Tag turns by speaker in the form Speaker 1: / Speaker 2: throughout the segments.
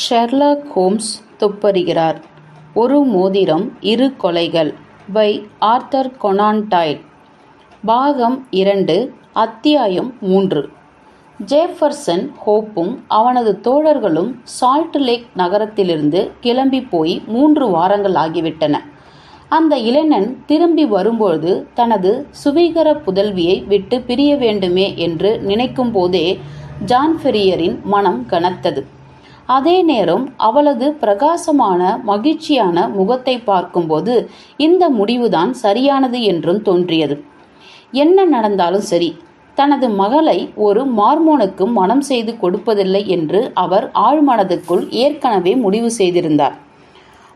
Speaker 1: Sherlock Holmes துப்பறிகிறார். ஒரு மோதிரம் இரு கொலைகள் பை ஆர்தர் கொனான் பாகம் இரண்டு அத்தியாயம் மூன்று. ஜேஃபர்சன் ஹோப்பும் அவனது தோழர்களும் சால்ட் லேக் நகரத்திலிருந்து கிளம்பி போய் மூன்று வாரங்கள் ஆகிவிட்டன. அந்த இளைஞன் திரும்பி வரும்பொழுது தனது சுவீகர புதல்வியை விட்டு பிரிய வேண்டுமே என்று நினைக்கும் போதே ஜான் ஃபெரியரின் மனம் கனத்தது. அதே நேரம் அவளது பிரகாசமான மகிழ்ச்சியான முகத்தை பார்க்கும்போது இந்த முடிவுதான் சரியானது என்றும் தோன்றியது. என்ன நடந்தாலும் சரி தனது மகளை ஒரு மார்மோனுக்கு மனம் செய்து கொடுப்பதில்லை என்று அவர் ஆழ்மனதுக்குள் ஏற்கனவே முடிவு செய்திருந்தார்.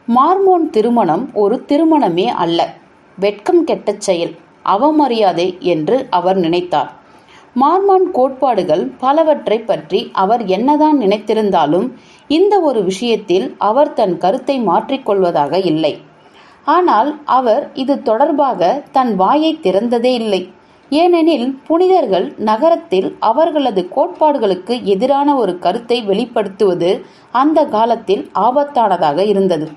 Speaker 1: மார்மோன் திருமணம் ஒரு திருமணமே அல்ல வெட்கம் கெட்ட செயல் அவமரியாதை என்று அவர் நினைத்தார். மார்மான் கோட்பாடுகள் பலவற்றை பற்றி அவர் என்னதான் நினைத்திருந்தாலும் இந்த ஒரு விஷயத்தில் அவர் தன் கருத்தை மாற்றிக்கொள்வதாக இல்லை. ஆனால் அவர் இது தொடர்பாக தன் வாயை திறந்ததே இல்லை. ஏனெனில் புனிதர்கள் நகரத்தில் அவர்களது கோட்பாடுகளுக்கு எதிரான ஒரு கருத்தை வெளிப்படுத்துவது அந்த காலத்தில் ஆபத்தானதாக இருந்தது.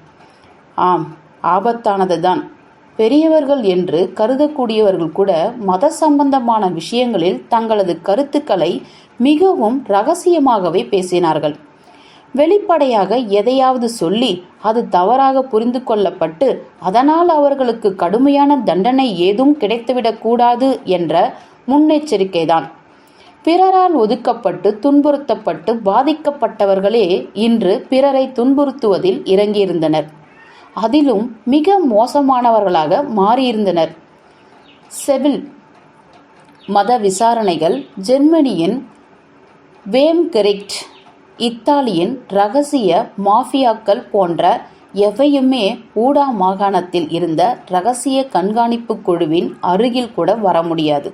Speaker 1: ஆம் ஆபத்தானதுதான். பெரியவர்கள் என்று கருதக்கூடியவர்கள் கூட மத சம்பந்தமான விஷயங்களில் தங்களது கருத்துக்களை மிகவும் ரகசியமாகவே பேசினார்கள். வெளிப்படையாக எதையாவது சொல்லி அது தவறாக புரிந்து கொள்ளப்பட்டு அதனால் அவர்களுக்கு கடுமையான தண்டனை ஏதும் கிடைத்துவிடக்கூடாது என்ற முன்னெச்சரிக்கைதான். பிறரால் ஒதுக்கப்பட்டு துன்புறுத்தப்பட்டு பாதிக்கப்பட்டவர்களே இன்று பிறரை துன்புறுத்துவதில் இறங்கியிருந்தனர். அதிலும் மிக மோசமானவர்களாக மாறியிருந்தனர். செவில் மத விசாரணைகள் ஜெர்மனியின் வேம்கெரிக்ட் இத்தாலியின் ரகசிய மாஃபியாக்கள் போன்ற எவையுமே ஊடா மாகாணத்தில் இருந்த ரகசிய கண்காணிப்பு குழுவின் அருகில் கூட வர முடியாது.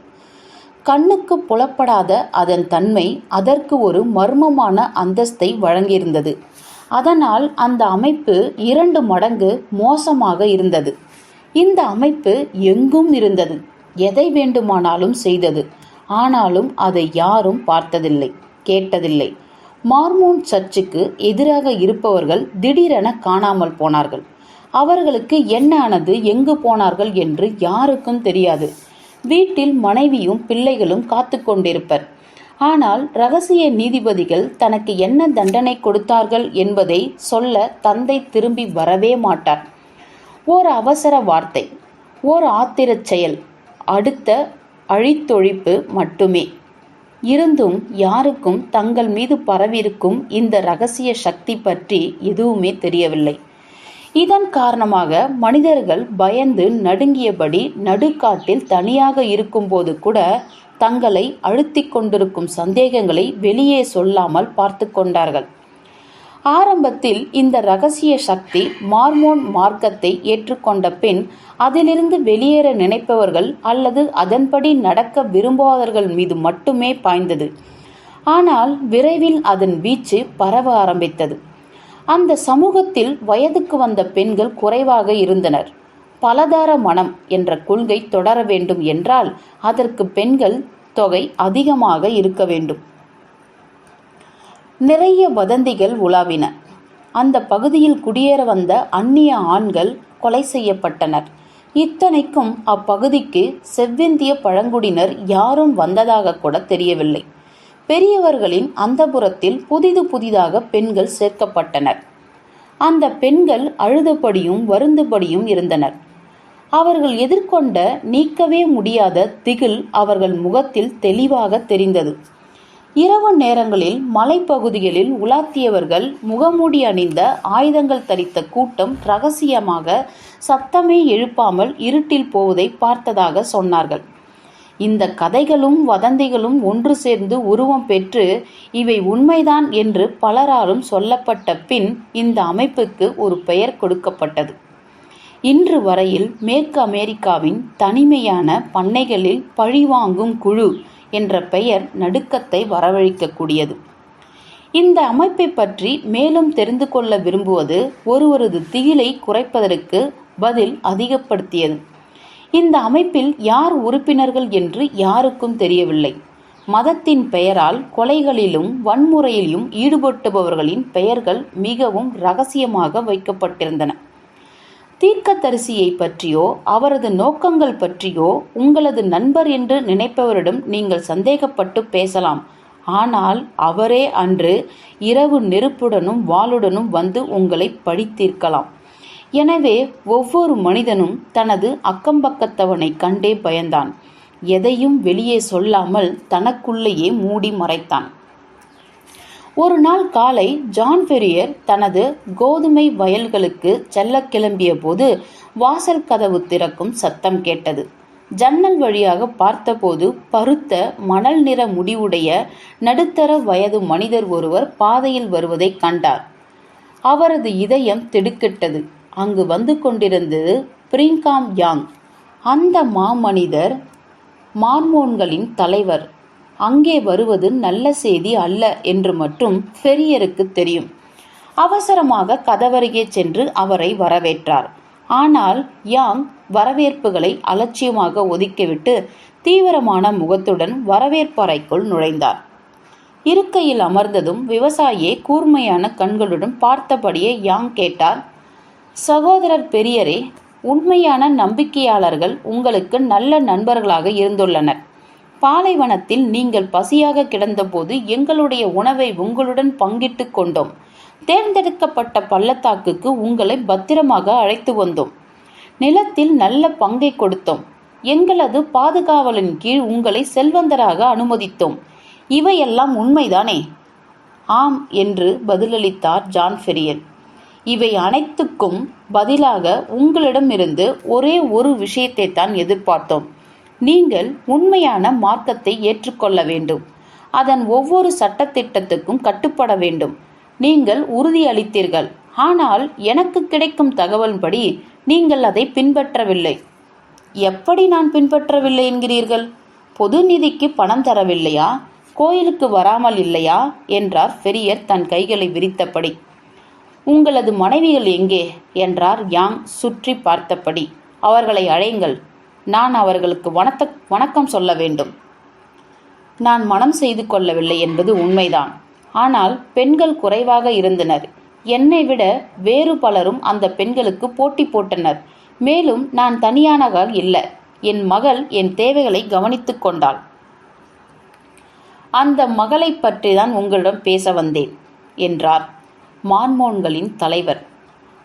Speaker 1: கண்ணுக்கு புலப்படாத அதன் தன்மை அதற்கு ஒரு மர்மமான அந்தஸ்தை வழங்கியிருந்தது. அதனால் அந்த அமைப்பு இரண்டு மடங்கு மோசமாக இருந்தது. இந்த அமைப்பு எங்கும் இருந்தது. எதை வேண்டுமானாலும் செய்தது. ஆனாலும் அதை யாரும் பார்த்ததில்லை கேட்டதில்லை. மார்மோன் சர்ச்சுக்கு எதிராக இருப்பவர்கள் திடீரென காணாமல் போனார்கள். அவர்களுக்கு என்ன ஆனது எங்கு போனார்கள் என்று யாருக்கும் தெரியாது. வீட்டில் மனைவியும் பிள்ளைகளும் காத்து கொண்டிருப்பர் ஆனால் ரகசிய நீதிபதிகள் தனக்கு என்ன தண்டனை கொடுத்தார்கள் என்பதை சொல்ல தந்தை திரும்பி வரவே மாட்டார். ஓர் அவசர வார்த்தை ஓர் ஆத்திரச் செயல் அடுத்த அழித்தொழிப்பு மட்டுமே. இருந்தும் யாருக்கும் தங்கள் மீது பரவியிருக்கும் இந்த ரகசிய சக்தி பற்றி எதுவுமே தெரியவில்லை. இதன் காரணமாக மனிதர்கள் பயந்து நடுங்கியபடி நடுக்காட்டில் தனியாக இருக்கும்போது கூட தங்களை அழுத்திக் கொண்டிருக்கும் சந்தேகங்களை வெளியே சொல்லாமல் பார்த்து கொண்டார்கள். ஆரம்பத்தில் இந்த ரகசிய சக்தி மார்மோன் மார்க்கத்தை ஏற்றுக்கொண்ட பின் அதிலிருந்து வெளியேற நினைப்பவர்கள் அல்லது அதன்படி நடக்க விரும்பாதவர்கள் மீது மட்டுமே பாய்ந்தது. ஆனால் விரைவில் அதன் வீச்சு பரவ ஆரம்பித்தது. அந்த சமூகத்தில் வயதுக்கு வந்த பெண்கள் குறைவாக இருந்தனர். பலதார மனம் என்ற கொள்கை தொடர வேண்டும் என்றால் அதற்கு பெண்கள் தொகை அதிகமாக இருக்க வேண்டும். நிறைய வதந்திகள் உலாவின. அந்த பகுதியில் குடியேற வந்த அந்நிய ஆண்கள் கொலை செய்யப்பட்டனர். இத்தனைக்கும் அப்பகுதிக்கு செவ்விந்திய பழங்குடியினர் யாரும் வந்ததாக கூட தெரியவில்லை. பெரியவர்களின் அந்தபுரத்தில் புதிது புதிதாக பெண்கள் சேர்க்கப்பட்டனர். அந்த பெண்கள் அழுதபடியும் வருந்தபடியும் இருந்தனர். அவர்கள் எதிர்கொண்ட நீக்கவே முடியாத திகில் அவர்கள் முகத்தில் தெளிவாக தெரிந்தது. இரவு நேரங்களில் மலைப்பகுதிகளில் உலாத்தியவர்கள் முகமூடி அணிந்த ஆயுதங்கள் தரித்த கூட்டம் ரகசியமாக சத்தமே எழுப்பாமல் இருட்டில் போவதை பார்த்ததாக சொன்னார்கள். இந்த கதைகளும் வதந்திகளும் ஒன்று சேர்ந்து உருவம் பெற்று இவை உண்மைதான் என்று பலராலும் சொல்லப்பட்ட பின் இந்த அமைப்புக்கு ஒரு பெயர் கொடுக்கப்பட்டது. இன்று வரையில் மேற்கு அமெரிக்காவின் தனிமையான பண்ணைகளில் பழிவாங்கும் குழு என்ற பெயர் நடுக்கத்தை வரவழைக்கக்கூடியது. இந்த அமைப்பை பற்றி மேலும் தெரிந்து கொள்ள விரும்புவது ஒருவரது திகிலை குறைப்பதற்கு பதில் அதிகப்படுத்தியது. இந்த அமைப்பில் யார் உறுப்பினர்கள் என்று யாருக்கும் தெரியவில்லை. மதத்தின் பெயரால் கொலைகளிலும் வன்முறையிலும் ஈடுபட்டுபவர்களின் பெயர்கள் மிகவும் ரகசியமாக வைக்கப்பட்டிருந்தன. தீர்க்கதரிசியை பற்றியோ அவரது நோக்கங்கள் பற்றியோ உங்களது நண்பர் என்று நினைப்பவரிடம் நீங்கள் சந்தேகப்பட்டு பேசலாம். ஆனால் அவரே அன்று இரவு நெருப்புடனும் வாளுடனும் வந்து உங்களை பழித்தீர்க்கலாம் எனவே ஒவ்வொரு மனிதனும் தனது அக்கம்பக்கத்தவனை கண்டே பயந்தான். எதையும் வெளியே சொல்லாமல் தனக்குள்ளேயே மூடி மறைத்தான். ஒரு நாள் காலை ஜான் ஃபெரியர் தனது கோதுமை வயல்களுக்கு செல்ல கிளம்பிய போது வாசல் கதவு திறக்கும் சத்தம் கேட்டது. ஜன்னல் வழியாக பார்த்தபோது பருத்த மணல் நிற முடிவுடைய நடுத்தர வயது மனிதர் ஒருவர் பாதையில் வருவதை கண்டார். அவரது இதயம் திடுக்கிட்டது. அங்கு வந்து கொண்டிருந்தது பிரிங்காம் யாங். அந்த மாமனிதர் மார்மோன்களின் தலைவர். அங்கே வருவது நல்ல செய்தி அல்ல என்று மட்டும் பெரியருக்கு தெரியும். அவசரமாக கதவருகே சென்று அவரை வரவேற்றார். ஆனால் யாங் வரவேற்புகளை அலட்சியமாக ஒதுக்கிவிட்டு தீவிரமான முகத்துடன் வரவேற்பறைக்குள் நுழைந்தார். இருக்கையில் அமர்ந்ததும் விவசாயியை கூர்மையான கண்களுடன் பார்த்தபடியே யாங் கேட்டார் சகோதரர் பெரியரே உண்மையான நம்பிக்கையாளர்கள் உங்களுக்கு நல்ல நண்பர்களாக இருந்துள்ளனர். பாலைவனத்தில் நீங்கள் பசியாக கிடந்தபோது எங்களுடைய உணவை உங்களுடன் பங்கிட்டு கொண்டோம். தேர்ந்தெடுக்கப்பட்ட பள்ளத்தாக்குக்கு உங்களை பத்திரமாக அழைத்து வந்தோம். நிலத்தில் நல்ல பங்கை கொடுத்தோம். எங்களது பாதுகாவலின் கீழ் உங்களை செல்வந்தராக அனுமதித்தோம். இவையெல்லாம் உண்மைதானே? ஆம் என்று பதிலளித்தார் ஜான் ஃபெரியல் இவை அனைத்துக்கும் பதிலாக உங்களிடமிருந்து ஒரே ஒரு விஷயத்தை தான் எதிர்பார்த்தோம். நீங்கள் உண்மையான மார்க்கத்தை ஏற்றுக்கொள்ள வேண்டும். அதன் ஒவ்வொரு சட்டத்திட்டத்துக்கும் கட்டுப்பட வேண்டும். நீங்கள் உறுதியளித்தீர்கள். ஆனால் எனக்கு கிடைக்கும் தகவல்படி நீங்கள் அதை பின்பற்றவில்லை. எப்படி நான் பின்பற்றவில்லை என்கிறீர்கள்? பொது நிதிக்கு பணம் தரவில்லையா? கோயிலுக்கு வராமல் இல்லையா? என்றார் பெரியர் தன் கைகளை விரித்தபடி. உங்களது மனைவிகள் எங்கே? என்றார் யாங் சுற்றி பார்த்தபடி. அவர்களை அழையுங்கள். நான் அவர்களுக்கு வணத்த வணக்கம் சொல்ல வேண்டும். நான் மனம் செய்து கொள்ளவில்லை என்பது உண்மைதான். ஆனால் பெண்கள் குறைவாக இருந்தனர். என்னை விட வேறு பலரும் அந்த பெண்களுக்கு போட்டி போட்டனர். மேலும் நான் தனியானதாக இல்லை. என் மகள் என் தேவைகளை கவனித்துக் கொண்டாள். அந்த மகளை பற்றி தான் உங்களிடம் பேச வந்தேன் என்றார். மான்மோன்களின் தலைவர்.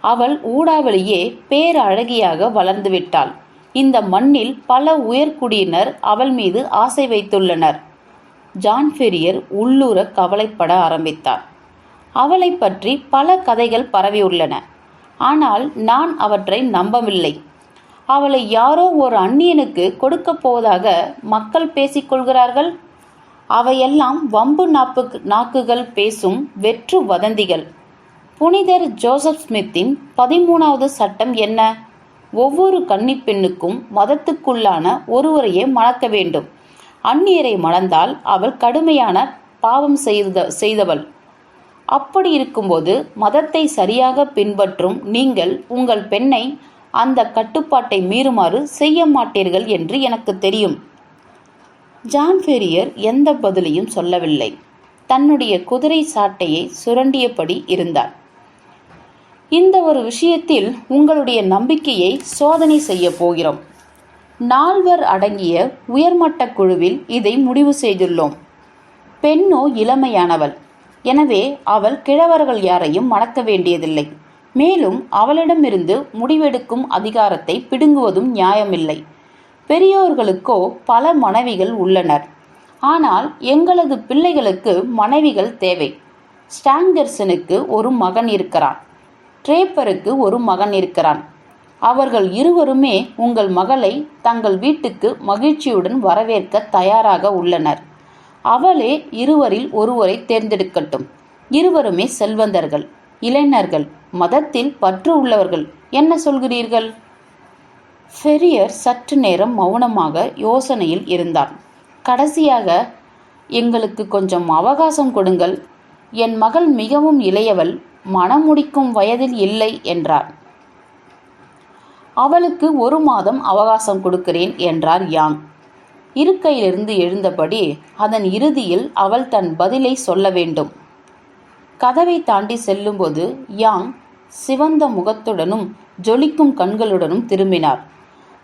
Speaker 1: அவள் ஊடாவளியே பேரழகியாக வளர்ந்துவிட்டாள். இந்த மண்ணில் பல உயர்குடியினர் அவள் மீது ஆசை வைத்துள்ளனர். ஜான் ஃபெரியர் உள்ளூர கவலைப்பட ஆரம்பித்தார். அவளை பற்றி பல கதைகள் பரவியுள்ளன. ஆனால் நான் அவற்றை நம்பவில்லை. அவளை யாரோ ஒரு அந்நியனுக்கு கொடுக்கப் போவதாக மக்கள் பேசிக்கொள்கிறார்கள் அவையெல்லாம் வம்பு நாப்பு நாக்குகள் பேசும் வெற்று வதந்திகள். புனிதர் ஜோசப் ஸ்மித்தின் பதிமூணாவது சட்டம் என்ன? ஒவ்வொரு கன்னிப்பெண்ணுக்கும் மதத்துக்குள்ளான ஒருவரையே மணக்க வேண்டும். அந்நியரை மணந்தால் அவள் கடுமையான பாவம் செய்த செய்தவள். அப்படி இருக்கும்போது மதத்தை சரியாக பின்பற்றும் நீங்கள் உங்கள் பெண்ணை அந்த கட்டுப்பாட்டை மீறுமாறு செய்ய மாட்டீர்கள் என்று எனக்கு தெரியும். ஜான் ஃபெரியர் எந்த பதிலையும் சொல்லவில்லை. தன்னுடைய குதிரை சாட்டையை சுரண்டியபடி இருந்தார். இந்த ஒரு விஷயத்தில் உங்களுடைய நம்பிக்கையை சோதனை செய்ய போகிறோம். நால்வர் அடங்கிய உயர்மட்ட குழுவில் இதை முடிவு செய்துள்ளோம். பெண்ணோ இளமையானவள். எனவே அவள் கிழவர்கள் யாரையும் மணக்க வேண்டியதில்லை. மேலும் அவளிடமிருந்து முடிவெடுக்கும் அதிகாரத்தை பிடுங்குவதும் நியாயமில்லை. பெரியோர்களுக்கோ பல மனைவிகள் உள்ளனர். ஆனால் எங்களது பிள்ளைகளுக்கு மனைவிகள் தேவை. ஸ்டாங்கர்சனுக்கு ஒரு மகன் இருக்கிறான். ட்ரேப்பருக்கு ஒரு மகன் இருக்கிறான். அவர்கள் இருவருமே உங்கள் மகளை தங்கள் வீட்டுக்கு மகிழ்ச்சியுடன் வரவேற்க தயாராக உள்ளனர். அவளே இருவரில் ஒருவரை தேர்ந்தெடுக்கட்டும். இருவருமே செல்வந்தர்கள் இளைஞர்கள் மதத்தில் பற்று உள்ளவர்கள். என்ன சொல்கிறீர்கள்? ஃபெரியர் சற்று நேரம் மௌனமாக யோசனையில் இருந்தார். கடைசியாக எங்களுக்கு கொஞ்சம் அவகாசம் கொடுங்கள். என் மகள் மிகவும் இளையவள். மனம் முடிக்கும் வயதில் இல்லை என்றார். அவளுக்கு ஒரு மாதம் அவகாசம் கொடுக்கிறேன் என்றார் யாங். இருக்கையிலிருந்து எழுந்தபடி அதன் இறுதியில் அவள் தன் பதிலை சொல்ல வேண்டும். கதவை தாண்டி செல்லும்போது யாங் சிவந்த முகத்துடனும் ஜொலிக்கும் கண்களுடனும் திரும்பினார்.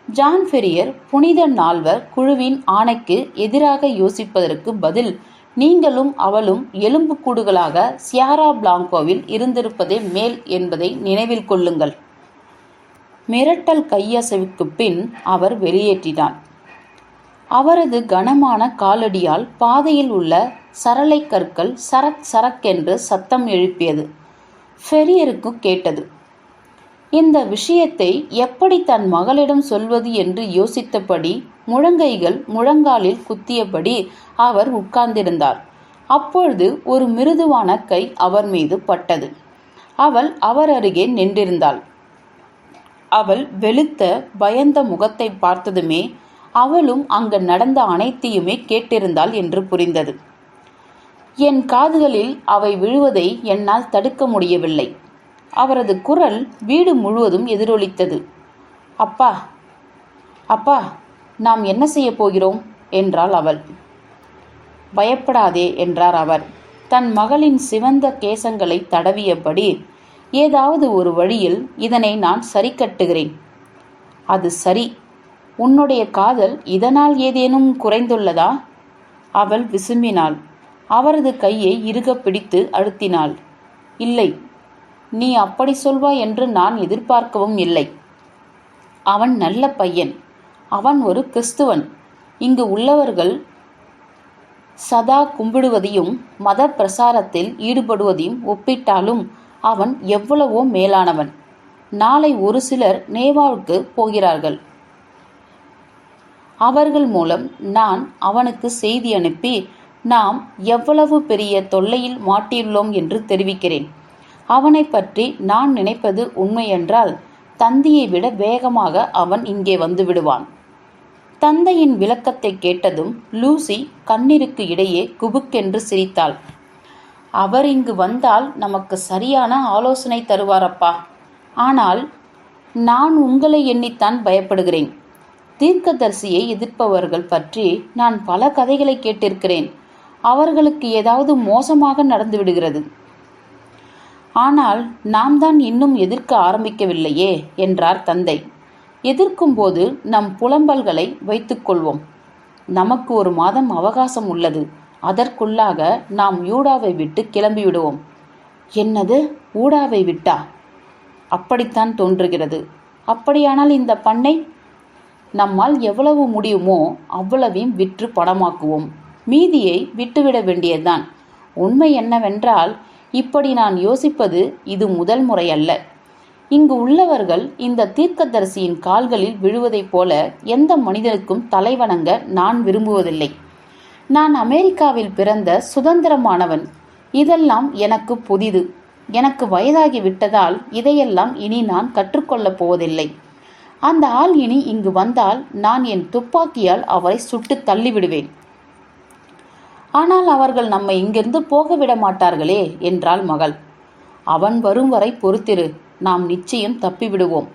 Speaker 1: ஜான் ஃபெரியர் புனித நால்வர் குழுவின் ஆணைக்கு எதிராக யோசிப்பதற்கு பதில் நீங்களும் அவளும் எலும்புக்கூடுகளாக சியாரா பிளாங்கோவில் இருந்திருப்பதே மேல் என்பதை நினைவில் கொள்ளுங்கள். மிரட்டல் கையசைவுக்கு பின் அவர் வெளியேற்றினார். அவரது கனமான காலடியால் பாதையில் உள்ள சரளை கற்கள் சரக் சரக் என்று சத்தம் எழுப்பியது. ஃபெரியருக்கு கேட்டது இந்த விஷயத்தை எப்படி தன் மகளிடம் சொல்வது என்று யோசித்தபடி முழங்கைகள் முழங்காலில் குத்தியபடி அவர் உட்கார்ந்திருந்தார். அப்பொழுது ஒரு மிருதுவான கை அவர் மீது பட்டது. அவள் அவர் அருகே நின்றிருந்தாள். அவள் வெளுத்த பயந்த முகத்தை பார்த்ததுமே அவளும் அங்கு நடந்த அனைத்தையுமே கேட்டிருந்தாள் என்று புரிந்தது. என் காதுகளில் அவை விழுவதை என்னால் தடுக்க முடியவில்லை. அவரது குரல் வீடு முழுவதும் எதிரொலித்தது. அப்பா அப்பா நாம் என்ன செய்யப் போகிறோம்? என்றாள் அவள். பயப்படாதே என்றார் அவர். தன் மகளின் சிவந்த கேசங்களை தடவியபடி ஏதாவது ஒரு வழியில் இதனை நான் சரி கட்டுகிறேன். அது சரி. உன்னுடைய காதல் இதனால் ஏதேனும் குறைந்துள்ளதா? அவள் விசும்பினாள். அவரது கையை இறுக பிடித்து அழுத்தினாள். இல்லை நீ அப்படி சொல்வாய் என்று நான் எதிர்பார்க்கவும் இல்லை. அவன் நல்ல பையன். அவன் ஒரு கிறிஸ்துவன். இங்கு உள்ளவர்கள் சதா கும்பிடுவதையும் மத பிரசாரத்தில் ஈடுபடுவதையும் ஒப்பிட்டாலும் அவன் எவ்வளவோ மேலானவன். நாளை ஒரு சிலர் நேவாவுக்கு போகிறார்கள். அவர்கள் மூலம் நான் அவனுக்கு செய்தி அனுப்பி நாம் எவ்வளவு பெரிய தொல்லையில் மாட்டியுள்ளோம் என்று தெரிவிக்கிறேன். அவனை பற்றி நான் நினைப்பது உண்மையென்றால் தந்தையை விட வேகமாக அவன் இங்கே வந்து விடுவான். தந்தையின் விளக்கத்தை கேட்டதும் லூசி கண்ணீருக்கு இடையே குபுக்கென்று சிரித்தாள். அவர் இங்கு வந்தால் நமக்கு சரியான ஆலோசனை தருவாரப்பா. ஆனால் நான் உங்களை எண்ணித்தான் பயப்படுகிறேன். தீர்க்கதரிசியை எதிர்ப்பவர்கள் பற்றி நான் பல கதைகளை கேட்டிருக்கிறேன். அவர்களுக்கு ஏதாவது மோசமாக நடந்து விடுகிறது ஆனால் நாம் தான் இன்னும் எதிர்க்க ஆரம்பிக்கவில்லையே என்றார் தந்தை. எதிர்க்கும்போது நம் புலம்பல்களை வைத்துக்கொள்வோம் நமக்கு ஒரு மாதம் அவகாசம் உள்ளது. அதற்குள்ளாக நாம் யூடாவை விட்டு கிளம்பிவிடுவோம். என்னது? ஊடாவை விட்டா? அப்படித்தான் தோன்றுகிறது. அப்படியானால் இந்த பண்ணை? நம்மால் எவ்வளவு முடியுமோ அவ்வளவையும் விற்று பணமாக்குவோம். மீதியை விட்டுவிட வேண்டியதுதான். உண்மை என்னவென்றால் இப்படி நான் யோசிப்பது இது முதல் முறையல்ல. இங்கு உள்ளவர்கள் இந்த தீர்க்கதரிசியின் கால்களில் விழுவதைப் போல எந்த மனிதனுக்கும் தலைவணங்க நான் விரும்புவதில்லை. நான் அமெரிக்காவில் பிறந்த சுதந்திரமானவன். இதெல்லாம் எனக்கு புதிது. எனக்கு வயதாகி விட்டதால் இதையெல்லாம் இனி நான் கற்றுக்கொள்ளப் போவதில்லை. அந்த ஆள் இனி இங்கு வந்தால் நான் என் துப்பாக்கியால் அவரை சுட்டு தள்ளிவிடுவேன். ஆனால் அவர்கள் நம்மை இங்கிருந்து போக விட மாட்டார்களே என்றாள் மகள். அவன் வரும் வரை பொறுத்திரு நாம் நிச்சயம் தப்பிவிடுவோம்.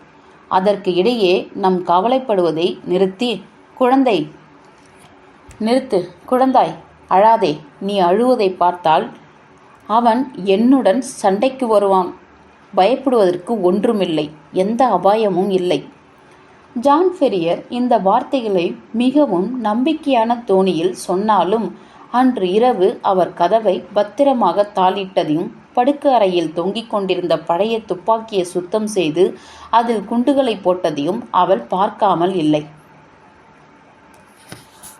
Speaker 1: அதற்கு இடையே நம் கவலைப்படுவதை நிறுத்தி குழந்தை நிறுத்து குழந்தாய் அழாதே நீ அழுவதை பார்த்தால் அவன் என்னுடன் சண்டைக்கு வருவான். பயப்படுவதற்கு ஒன்றுமில்லை எந்த அபாயமும் இல்லை. ஜான் ஃபெரியர் இந்த வார்த்தைகளை மிகவும் நம்பிக்கையான தோணியில் சொன்னாலும் அன்று இரவு அவர் கதவை பத்திரமாக தாளிட்டதையும் படுக்க அறையில் தொங்கிக் கொண்டிருந்த பழைய துப்பாக்கியை சுத்தம் செய்து அதில் குண்டுகளை போட்டதையும் அவள் பார்க்காமல் இல்லை.